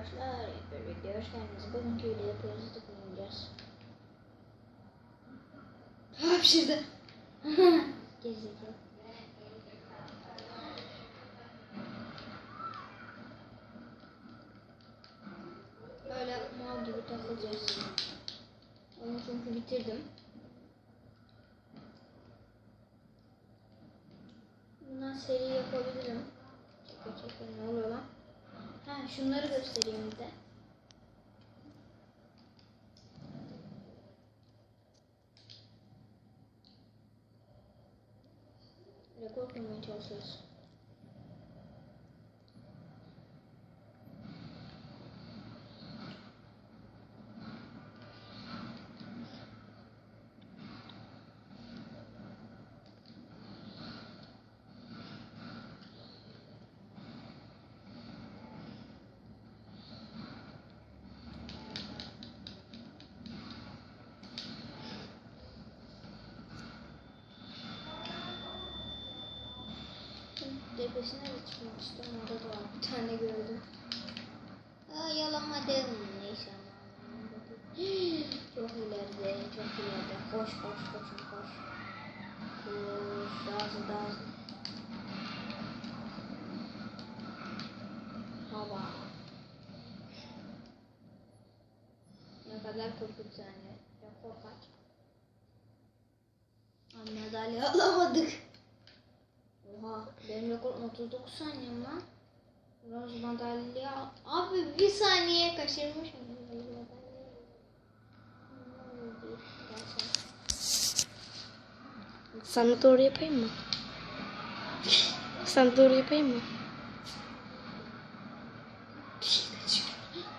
arkadaşlar. Bir video hoş geldiniz. Bugünkü videoda pozitif oynayacağız. Hapşırdı. Gezeceğiz. Böyle mal gibi takılacağız. Onu çünkü bitirdim. Bundan seri yapabilirim. Çeke çeke ne oluyor lan? Ha şunları göstereyim de. Rekor kırmaya çalışıyoruz. Tepesine de istiyorum. Orada da var. Bir tane gördüm. Aa, yalamadım. Neyse. Çok ileride, çok ileride. Koş koş koş. Koş. Hızlı daha hızlı. Hava. Ne kadar 43 saniye. Rekor kaç? Aa, Madalya alamadık. Oha benim rekorum 39 saniyem lan. Bronz madalya. Abi bir saniye kaçırmışım. Sana doğru yapayım mı? Sana doğru yapayım mı?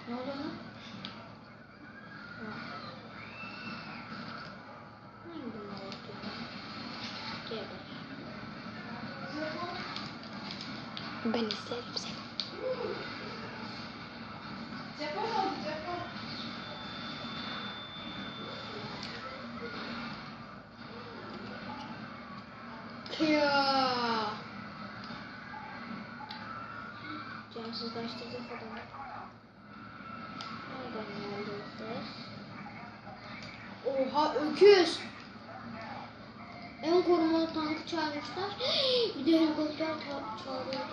Ne oldu lan? Ha. Hangi bunlar oldu? Geber. Ben isterim seni. Ya. Cansızlaştıracak adamı. Nereden geldi ses? Oha öküz. En korumalı tankı çağırmışlar. Bir de helikopter çağırıyorlar.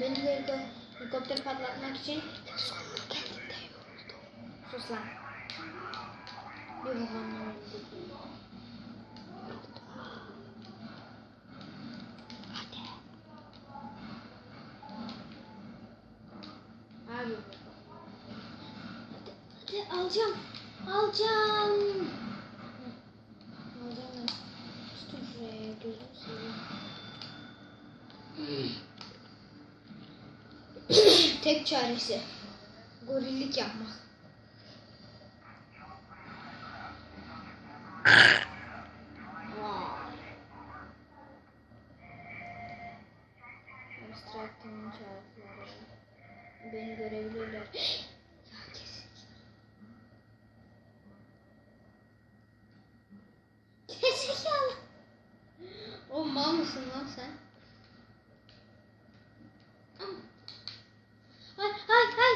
Beni de heliko- helikopter patlatmak için Sonuna geldiğinde yoruldum. sus lan. Bir babanla öldü. Hadi alacağım. Alacağım. Tek çaresi. Gorillik yapmak. Mal mısın lan sen? Hay hay hay.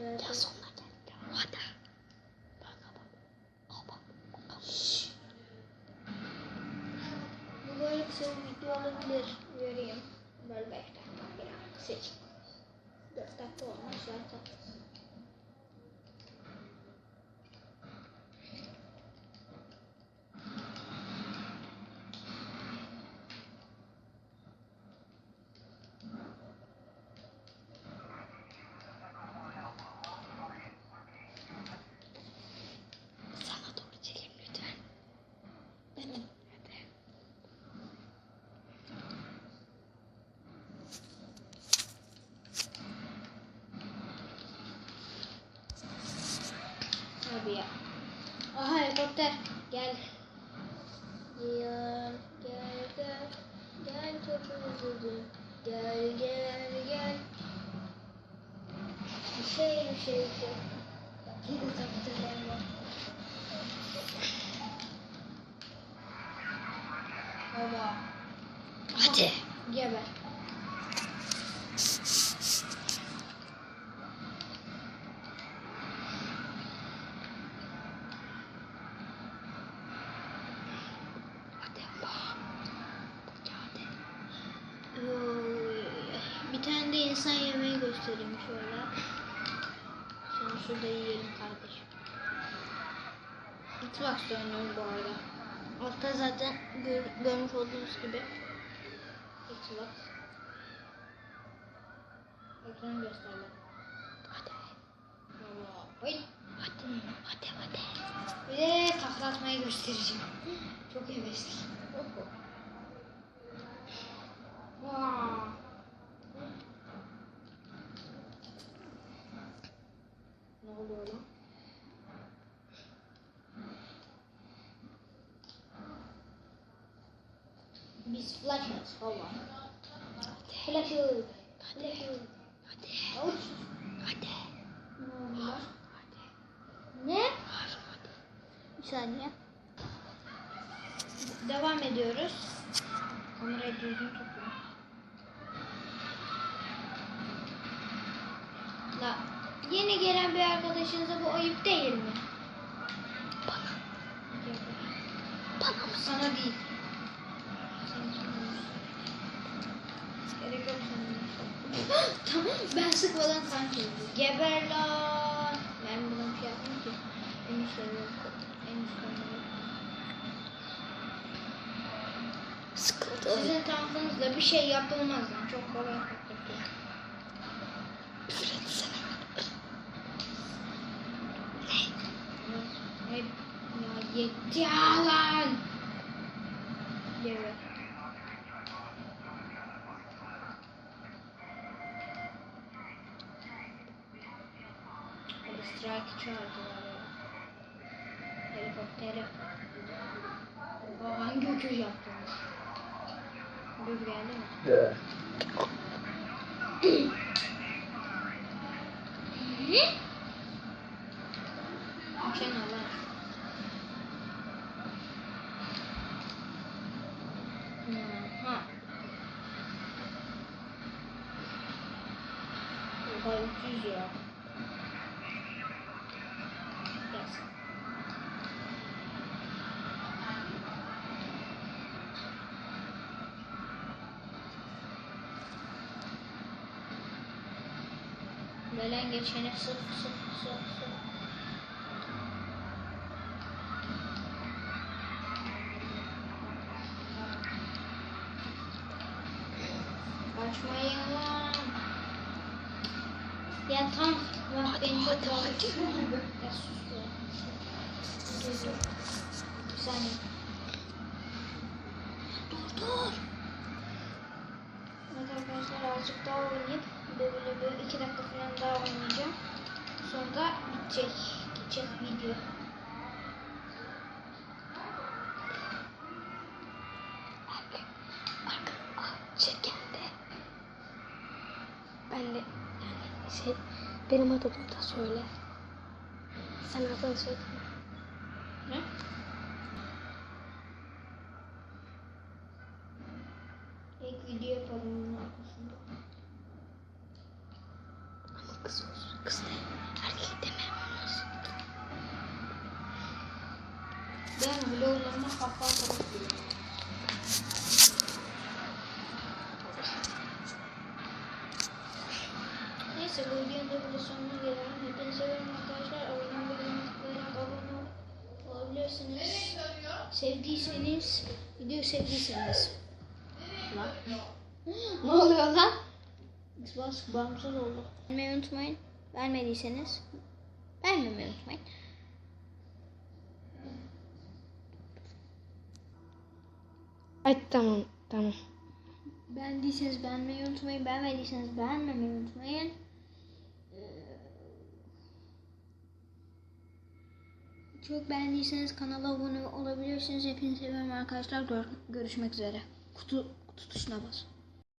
Evet. Ya sonuna geldi. Hadi. Bak bak. Bak bak. Bu böyle kısa bir video olabilir. Vereyim. Böyle 5 dakika biraz seç. 4 dakika olmuş zaten. Ya. Aha helikopter. Gel. Gel gel gel. Gel üzüldüm. Gel gel gel. Bir şey bir şey bir şey. Yine taktırlar var. Baba. Hadi. Geber. İnsan yemeği göstereyim şöyle. Şimdi şurada yiyelim kardeşim. Xbox'ta oynuyoruz bu arada. Altta zaten gör, görmüş olduğunuz gibi Xbox. Ekranı gösterdim. Hadi. Oy. Hadi. Hadi hadi. Bir de takla atmayı göstereceğim. Çok hevesli. Oho. Ne oluyor lan? Biz flashers falan. Flashers. Flashers. Hadi. Avuç. Hadi. Ne? Hadi. Ne? Hadi. Bir saniye. Devam ediyoruz. Kamerayı düzgün tutun. Yeni gelen bir arkadaşınıza bu ayıp değil mi? Bana. Bana mı? Sana değil. Gerek yok sana. tamam ben sıkmadan kan çekti. Geber lan. Ben buradan şey yapmam ki. En üstte yok. En üstte yok. Sıkıldım. Sizin tankınızla bir şey yapılmaz lan. Çok kolay patlatıyor. Yetti ya lan. Evet. Hadi strike çağırdılar ya. Helikoptere. Oha hangi öküz yaptınız? Öküz geldi mi? Hı? Sen Allah. Aha. Oha 300 ya. Yes. Gelen geçene sık sık sık sık. Kaçmayın lan. Ya tam bak beni çok bağırdı. Ya sus ya. Bir saniye. Dur dur. Evet arkadaşlar azıcık daha oynayıp böyle bir iki dakika falan daha oynayacağım. Sonra bitecek. Gidecek video. Ah. Ben de yani şey benim adımı da söyle. Sen adını söyle. Ne? Ben vloglarıma kafa atıyorum. Neyse bu videonun da burada sonuna gelelim. Hepinize seviyorum arkadaşlar. Abone unutmayın. Abone ol- olabilirsiniz. Sevdiyseniz, video sevdiyseniz. Lan. ne oluyor lan? Xbox bağımsız oldu. Beğenmeyi unutmayın. Vermediyseniz beğenmemeyi unutmayın. Ay tamam tamam. Beğendiyseniz beğenmeyi unutmayın. Beğenmediyseniz beğenmemeyi unutmayın. Ee, Çok beğendiyseniz kanala abone olabilirsiniz. Hepinizi seviyorum arkadaşlar. Gör- görüşmek üzere. Kutu, kutu tuşuna bas.